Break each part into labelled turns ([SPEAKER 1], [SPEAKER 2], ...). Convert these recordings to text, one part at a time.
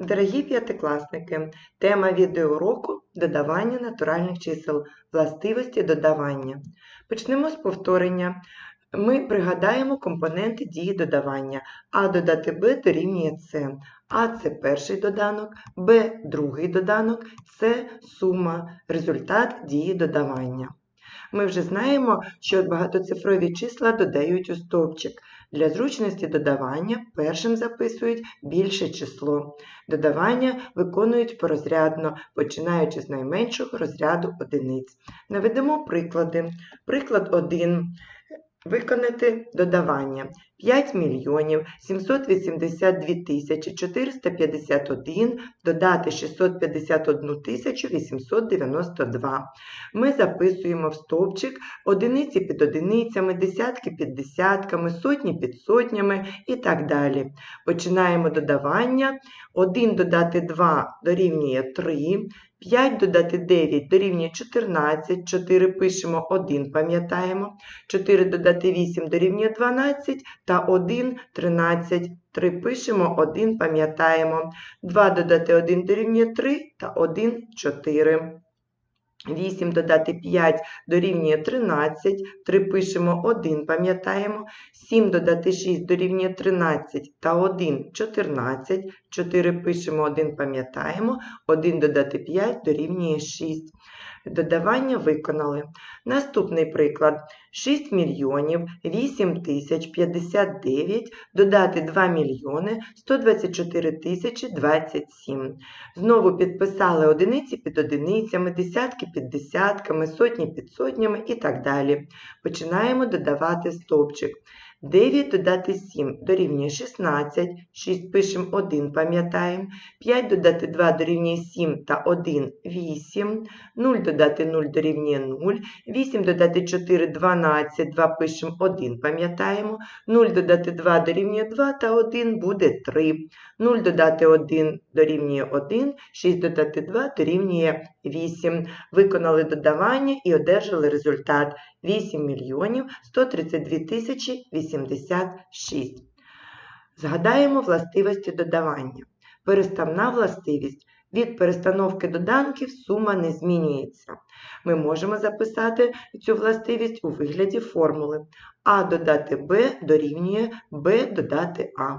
[SPEAKER 1] Дорогі п'ятикласники, тема відеоуроку додавання натуральних чисел, властивості додавання. Почнемо з повторення. Ми пригадаємо компоненти дії додавання. А додати Б дорівнює С. А це перший доданок, Б другий доданок, С сума, результат дії додавання. Ми вже знаємо, що багатоцифрові числа додають у стовпчик. Для зручності додавання першим записують більше число. Додавання виконують порозрядно, починаючи з найменшого розряду одиниць. Наведемо приклади. Приклад 1. Виконати додавання 5 мільйонів 782 тисячі 451 додати 651 тисячу 892. Ми записуємо в стовпчик одиниці під одиницями, десятки під десятками, сотні під сотнями і так далі. Починаємо додавання. 1 додати 2 дорівнює 3, 5 додати 9 дорівнює 14, 4 пишемо 1, пам'ятаємо, 4 додати 8 дорівнює 12 та 1 13. 3 пишемо, 1 пам'ятаємо. 2 додати 1 дорівнює 3 та 1 4. 8 додати 5 дорівнює 13, 3 пишемо 1, пам'ятаємо, 7 додати 6 дорівнює 13 та 1 14, 4 пишемо 1, пам'ятаємо, 1 додати 5 дорівнює 6. Додавання виконали. Наступний приклад. 6 мільйонів 8 тисяч 59 додати 2 мільйони 124 тисячі 27. Знову підписали одиниці під одиницями, десятки під десятками, сотні під сотнями і так далі. Починаємо додавати стовпчик. 9 додати 7 дорівнює 16, 6 пишемо 1, пам'ятаємо, 5 додати 2 дорівнює 7 та 1 8, 0 додати 0 дорівнює 0, 8 додати 4 12, 2 пишемо 1, пам'ятаємо, 0 додати 2 дорівнює 2 та 1 буде 3, 0 додати 1 дорівнює 1, 6 додати 2 дорівнює 8. Виконали додавання і одержали результат 8 мільйонів 132 тисячі 86. Згадаємо властивості додавання. Переставна властивість. Від перестановки доданків сума не змінюється. Ми можемо записати цю властивість у вигляді формули. А додати Б дорівнює Б додати А.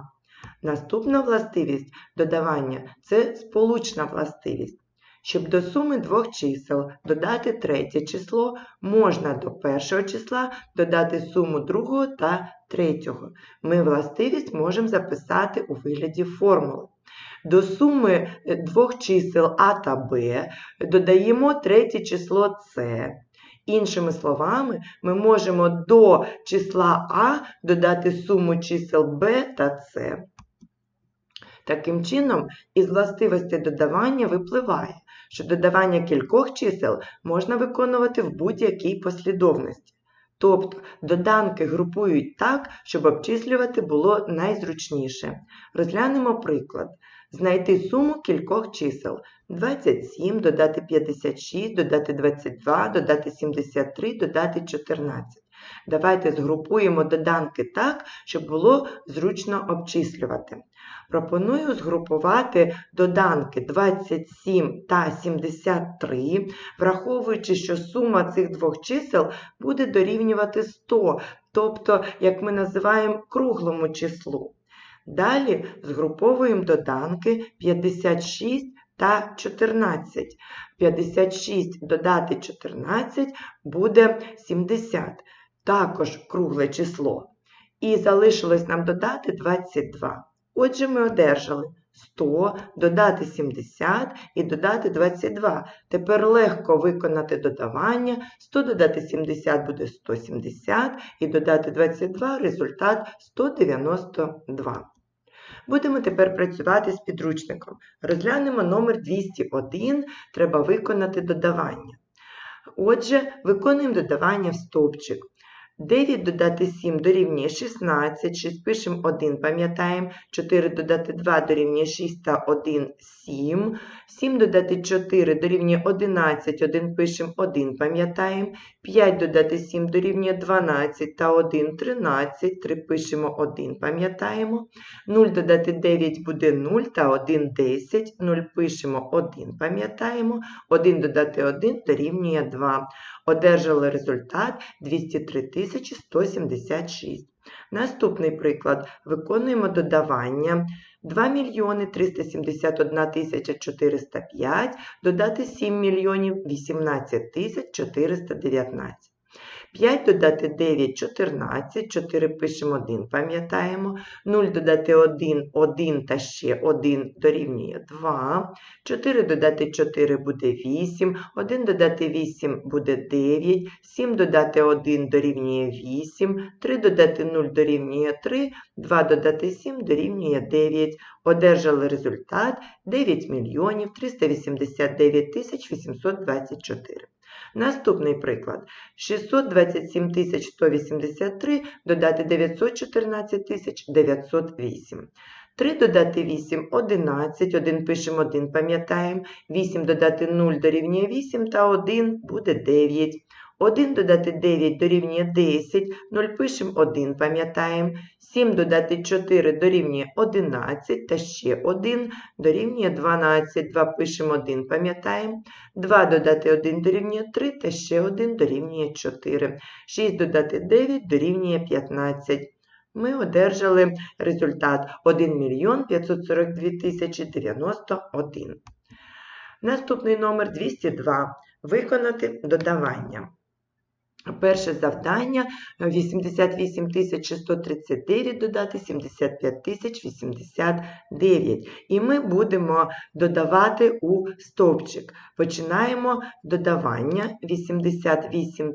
[SPEAKER 1] Наступна властивість додавання це сполучна властивість. Щоб до суми двох чисел додати третє число, можна до першого числа додати суму другого та третього. Ми властивість можемо записати у вигляді формули. До суми двох чисел А та Б додаємо третє число С. Іншими словами, ми можемо до числа А додати суму чисел Б та С. Таким чином, із властивості додавання випливає, що додавання кількох чисел можна виконувати в будь-якій послідовності. Тобто доданки групують так, щоб обчислювати було найзручніше. Розглянемо приклад. Знайти суму кількох чисел 27, додати 56, додати 22, додати 73, додати 14. Давайте згрупуємо доданки так, щоб було зручно обчислювати. Пропоную згрупувати доданки 27 та 73, враховуючи, що сума цих двох чисел буде дорівнювати 100, тобто, як ми називаємо, круглому числу. Далі згруповуємо доданки 56 та 14. 56 додати 14 буде 70, також кругле число. І залишилось нам додати 22. Отже, ми одержали 100, додати 70 і додати 22. Тепер легко виконати додавання. 100 додати 70 буде 170 і додати 22 результат 192. Будемо тепер працювати з підручником. Розглянемо номер 201, треба виконати додавання. Отже, виконуємо додавання в стовпчик. 9 додати 7 дорівнює 16, 6 пишемо 1, пам'ятаємо, 4 додати 2 дорівнює 6 та 1 7, 7 додати 4 дорівнює 11, 1 пишемо 1, пам'ятаємо, 5 додати 7 дорівнює 12 та 1 13, 3 пишемо 1, пам'ятаємо, 0 додати 9 буде 0 та 1 10, 0 пишемо 1, пам'ятаємо, 1 додати 1 дорівнює 2. Одержали результат 203 176. Наступний приклад. Виконуємо додавання. 2 мільйони 371 тисяча 405, додати 7 мільйонів 18 тисяч 419. 5 додати 9 14, 4 пишемо 1, пам'ятаємо. 0 додати 1 1 та ще 1 дорівнює 2. 4 додати 4 буде 8, 1 додати 8 буде 9, 7 додати 1 дорівнює 8, 3 додати 0 дорівнює 3, 2 додати 7 дорівнює 9. Одержали результат 9 мільйонів 389 тисяч 824. Наступний приклад. 627 183 додати 914 908. 3 додати 8 – 11, 1 пишемо 1, пам'ятаємо, 8 додати 0 дорівнює 8 та 1 буде 9. 1 додати 9 дорівнює 10, 0 пишемо 1, пам'ятаємо, 7 додати 4 дорівнює 11 та ще 1 дорівнює 12, 2 пишемо 1, пам'ятаємо, 2 додати 1 дорівнює 3 та ще 1 дорівнює 4, 6 додати 9 дорівнює 15. Ми одержали результат 1 мільйон 542 тисячі 91. Наступний номер 202. Виконати додавання. Перше завдання 88 639 додати 75 089. І ми будемо додавати у стовпчик. Починаємо додавання 88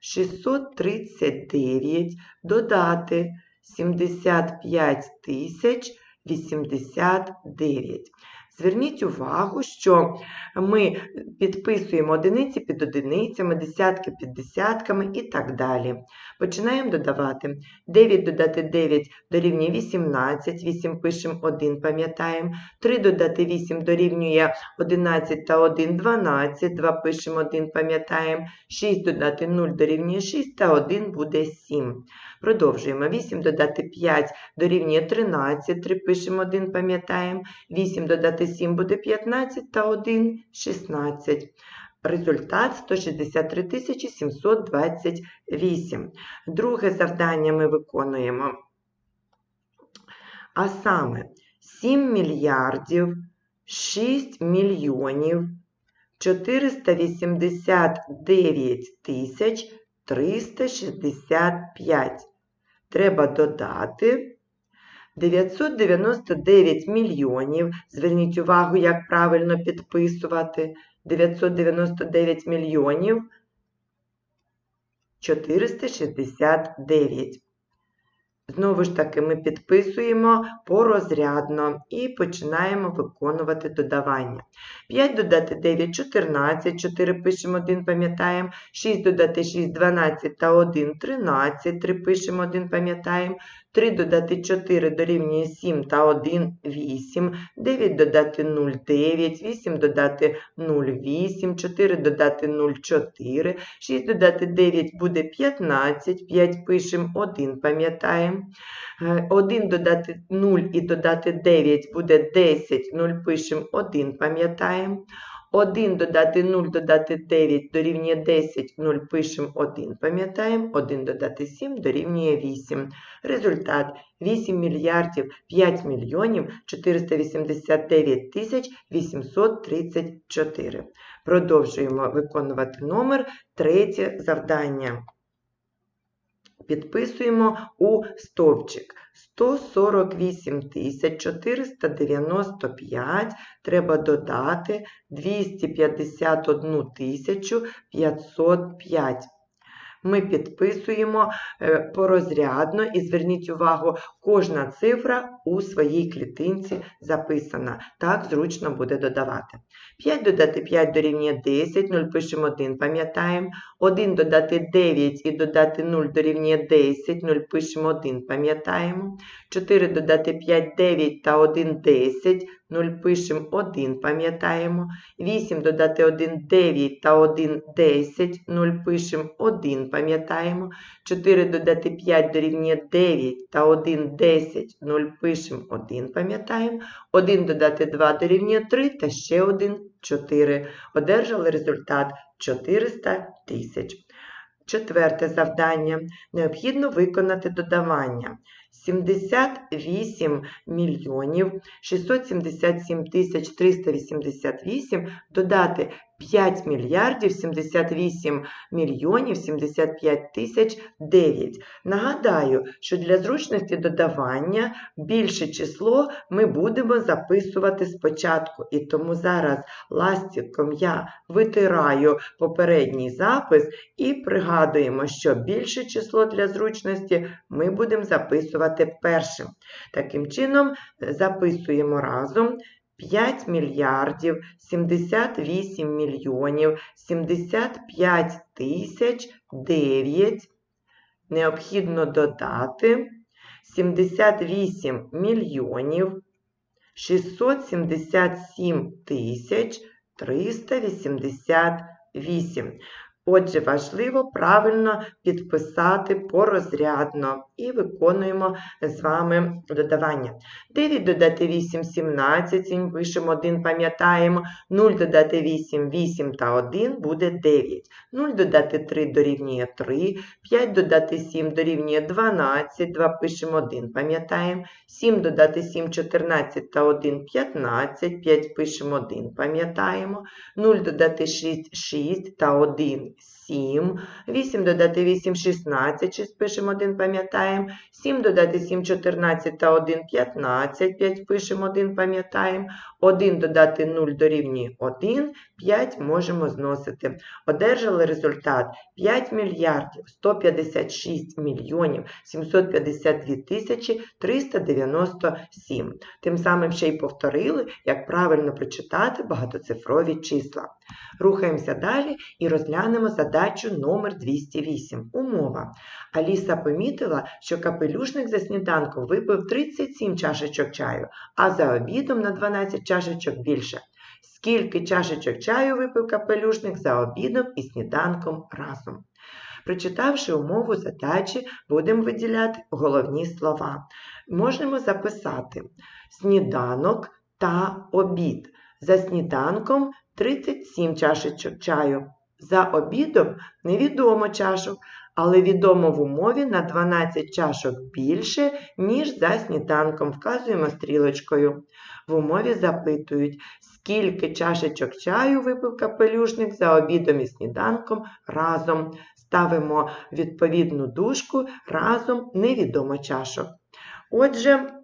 [SPEAKER 1] 639 додати 75 089. Зверніть увагу, що ми підписуємо одиниці під одиницями, десятки під десятками і так далі. Починаємо додавати. 9 додати 9 дорівнює 18, 8 пишемо 1, пам'ятаємо. 3 додати 8 дорівнює 11 та 1 12, 2 пишемо 1, пам'ятаємо. 6 додати 0 дорівнює 6 та 1 буде 7. Продовжуємо. 8 додати 5 дорівнює 13, 3 пишемо 1, пам'ятаємо. 8 додати 7 буде 15 та 1 16. Результат 163 728. Друге завдання ми виконуємо. А саме 7 мільярдів 6 мільйонів 489 тисяч 365. Треба додати 999 мільйонів. Зверніть увагу, як правильно підписувати. 999 мільйонів 469. Знову ж таки, ми підписуємо порозрядно і починаємо виконувати додавання. 5 додати 9 14, 4 пишемо 1, пам'ятаємо, 6 додати 6 12 та 1 13, 3 пишемо 1, пам'ятаємо, 3 додати 4 дорівнює 7 та 1 8, 9 додати 0 9, 8 додати 0 8, 4 додати 0 4, 6 додати 9 буде 15, 5 пишемо 1, пам'ятаємо. 1 додати 0 і додати 9 буде 10, 0 пишемо 1, пам'ятаємо. 1 додати 0 додати 9 дорівнює 10, 0 пишемо 1, пам'ятаємо. 1 додати 7 дорівнює 8. Результат 8 мільярдів 5 мільйонів 489 тисяч 834. Продовжуємо виконувати номер. Третє завдання підписуємо у стовпчик. 148 495 треба додати 251 505. Ми підписуємо е, порозрядно і зверніть увагу, кожна цифра у своїй клітинці записана. Так зручно буде додавати. 5 додати 5 дорівнює 10, 0 пишемо 1, пам'ятаємо. 1 додати 9 і додати 0 дорівнює 10, 0 пишемо 1, пам'ятаємо. 4 додати 5, 9 та 1, 10, 0 пишемо 1, пам'ятаємо. 8 додати 1, 9 та 1, 10, 0 пишемо 1, пам'ятаємо. 4 додати 5 дорівнює 9 та 1, 10, 0 пишемо 1, пам'ятаємо. 1 додати 2 дорівнює 3 та ще 1, 4. Одержали результат 400 тисяч. Четверте завдання. Необхідно виконати додавання. 78 мільйонів 677 тисяч 388 додати 5 мільярдів 78 мільйонів 75 тисяч 9. Нагадаю, що для зручності додавання більше число ми будемо записувати спочатку. І тому зараз ластиком я витираю попередній запис і пригадуємо, що більше число для зручності ми будемо записувати першим. Таким чином, записуємо разом 5 мільярдів 78 мільйонів 75 тисяч 9. Необхідно додати 78 мільйонів 677 тисяч 388. Отже, важливо правильно підписати порозрядно і виконуємо з вами додавання. 9 додати 8 17, 7 пишемо 1, пам'ятаємо. 0 додати 8, 8 та 1 буде 9. 0 додати 3 дорівнює 3, 5 додати 7 дорівнює 12, 2 пишемо 1, пам'ятаємо. 7 додати 7, 14 та 1 15, 5 пишемо 1, пам'ятаємо. 0 додати 6, 6 та 1 7, 8 додати 8, 16, 6 пишемо 1, пам'ятаємо, 7 додати 7, 14 та 1, 15, 5 пишемо 1, пам'ятаємо, 1 додати 0 дорівнює 1, 5 можемо зносити. Одержали результат 5 мільярдів 156 мільйонів 752 тисячі 397. Тим самим ще й повторили, як правильно прочитати багатоцифрові числа. Рухаємося далі і розглянемо задачу номер 208. Умова. Аліса помітила, що капелюшник за сніданком випив 37 чашечок чаю, а за обідом на 12 чашечок більше. Скільки чашечок чаю випив капелюшник за обідом і сніданком разом? Прочитавши умову задачі, будемо виділяти головні слова. Можемо записати сніданок та обід. За сніданком 37 чашечок чаю. За обідом невідомо чашок, але відомо в умові на 12 чашок більше, ніж за сніданком. Вказуємо стрілочкою. В умові запитують, скільки чашечок чаю випив капелюшник за обідом і сніданком разом. Ставимо відповідну дужку разом невідомо чашок. Отже,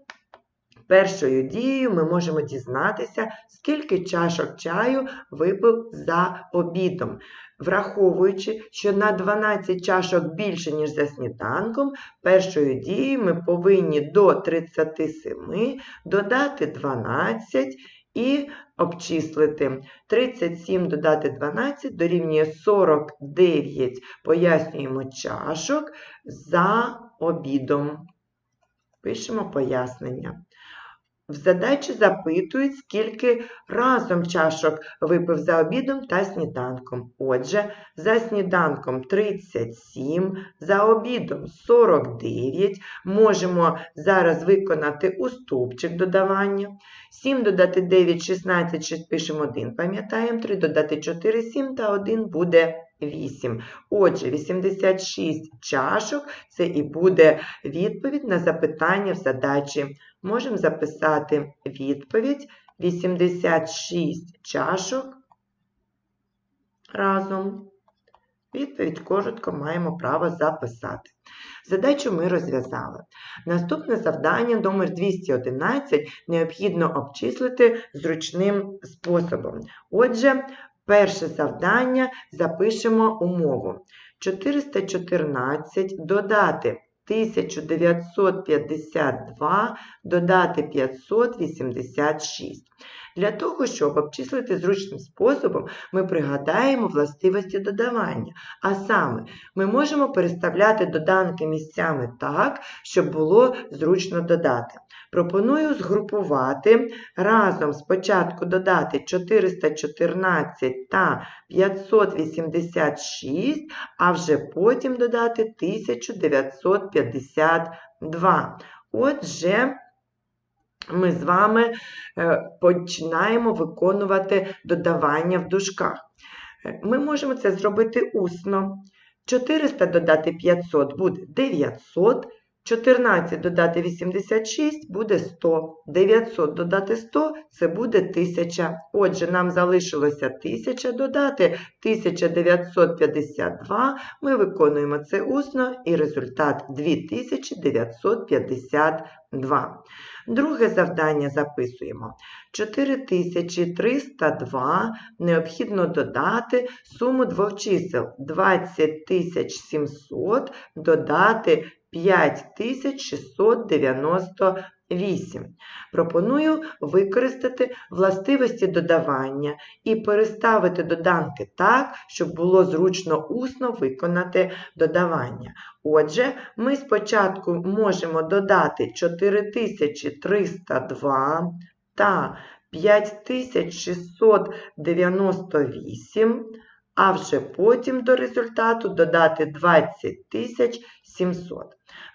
[SPEAKER 1] Першою дією ми можемо дізнатися, скільки чашок чаю випив за обідом. Враховуючи, що на 12 чашок більше, ніж за сніданком, першою дією ми повинні до 37 додати 12 і обчислити. 37 додати 12 дорівнює 49, пояснюємо чашок за обідом. Пишемо пояснення. В задачі запитують, скільки разом чашок випив за обідом та сніданком. Отже, за сніданком 37, за обідом 49. Можемо зараз виконати уступчик додавання. 7 додати 9, 16, 6 пишемо 1, пам'ятаємо, 3 додати 4, 7 та 1 буде 8. Отже, 86 чашок це і буде відповідь на запитання в задачі. Можемо записати відповідь 86 чашок разом. Відповідь коротко маємо право записати. Задачу ми розв'язали. Наступне завдання номер 211 необхідно обчислити зручним способом. Отже, перше завдання запишемо умову. 414 додати 1952 додати 586. Для того, щоб обчислити зручним способом, ми пригадаємо властивості додавання. А саме, ми можемо переставляти доданки місцями так, щоб було зручно додати. Пропоную згрупувати разом спочатку додати 414 та 586, а вже потім додати 1952. Отже, ми з вами е, починаємо виконувати додавання в дужках. Е, Ми можемо це зробити усно. 400 додати 500 буде 900, 14 додати 86 буде 100, 900 додати 100 це буде 1000. Отже, нам залишилося 1000 додати 1952. Ми виконуємо це усно і результат 2952. Друге завдання записуємо. 4302 необхідно додати суму двох чисел 20700 додати 5698. Пропоную використати властивості додавання і переставити доданки так, щоб було зручно усно виконати додавання. Отже, ми спочатку можемо додати 4302 та 5698, а вже потім до результату додати 20700.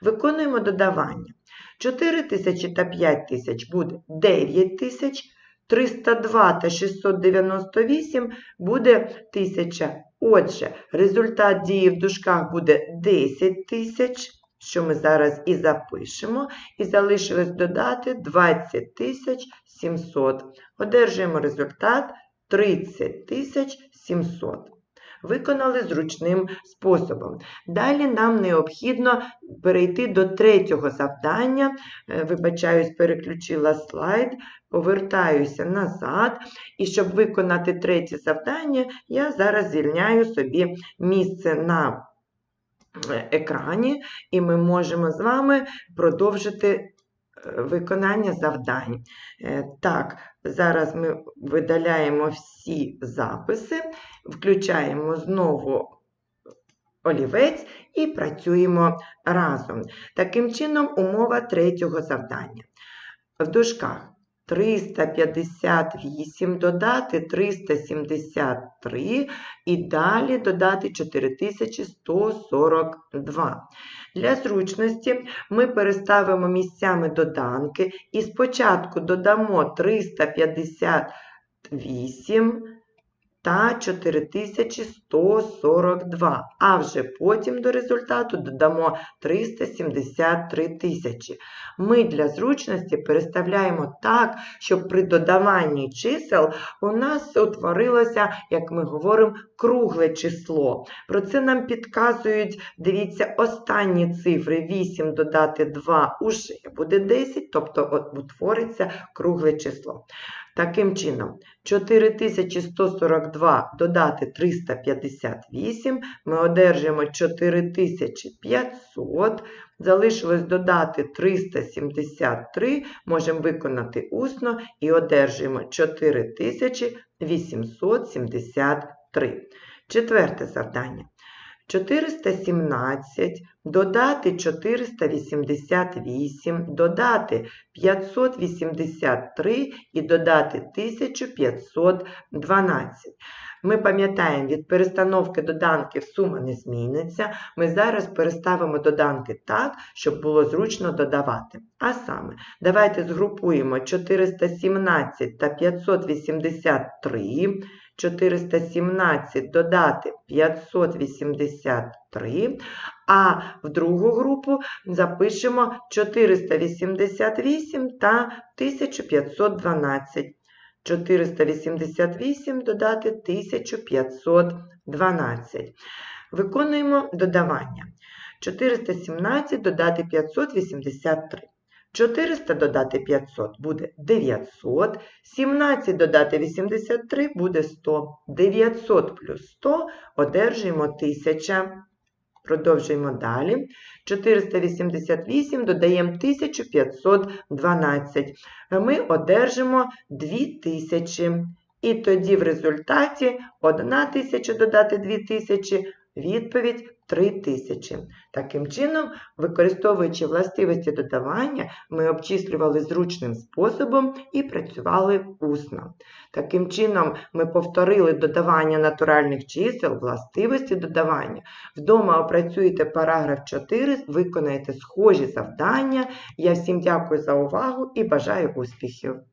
[SPEAKER 1] Виконуємо додавання. 4000 та 5000 буде 9000, 302 та 698 буде 1000. Отже, результат дії в дужках буде 10 тисяч, що ми зараз і запишемо, і залишилось додати 20 700. Одержуємо результат 30 700. Виконали зручним способом. Далі нам необхідно перейти до третього завдання. Е, Вибачаюсь, переключила слайд, повертаюся назад. І щоб виконати третє завдання, я зараз звільняю собі місце на екрані, і ми можемо з вами продовжити е, виконання завдань. Е, Так, зараз ми видаляємо всі записи, включаємо знову олівець і працюємо разом. Таким чином, умова третього завдання. В дужках 358 додати 373 і далі додати 4142. Для зручності ми переставимо місцями доданки і спочатку додамо 358 та 4142, а вже потім до результату додамо 373 тисячі. Ми для зручності переставляємо так, щоб при додаванні чисел у нас утворилося, як ми говоримо, кругле число. Про це нам підказують, дивіться, останні цифри 8 додати 2 уже буде 10, тобто утвориться кругле число. Таким чином, 4142 додати 358, ми одержимо 4500, залишилось додати 373, можемо виконати усно і одержуємо 4873. Четверте завдання. 417 додати 488, додати 583 і додати 1512. Ми пам'ятаємо, від перестановки доданків сума не зміниться. Ми зараз переставимо доданки так, щоб було зручно додавати. А саме, давайте згрупуємо 417 та 583. 417 додати 583, а в другу групу запишемо 488 та 1512. 488 додати 1512. Виконуємо додавання. 417 додати 583. 400 додати 500 буде 900, 17 додати 83 буде 100. 900 плюс 100 одержуємо 1000. Продовжуємо далі. 488 додаємо 1512. Ми одержимо 2000. І тоді в результаті 1 тисяча додати 2000, відповідь 3000. Таким чином, використовуючи властивості додавання, ми обчислювали зручним способом і працювали усно. Таким чином, ми повторили додавання натуральних чисел, властивості додавання. Вдома опрацюєте параграф 4, виконаєте схожі завдання. Я всім дякую за увагу і бажаю успіхів!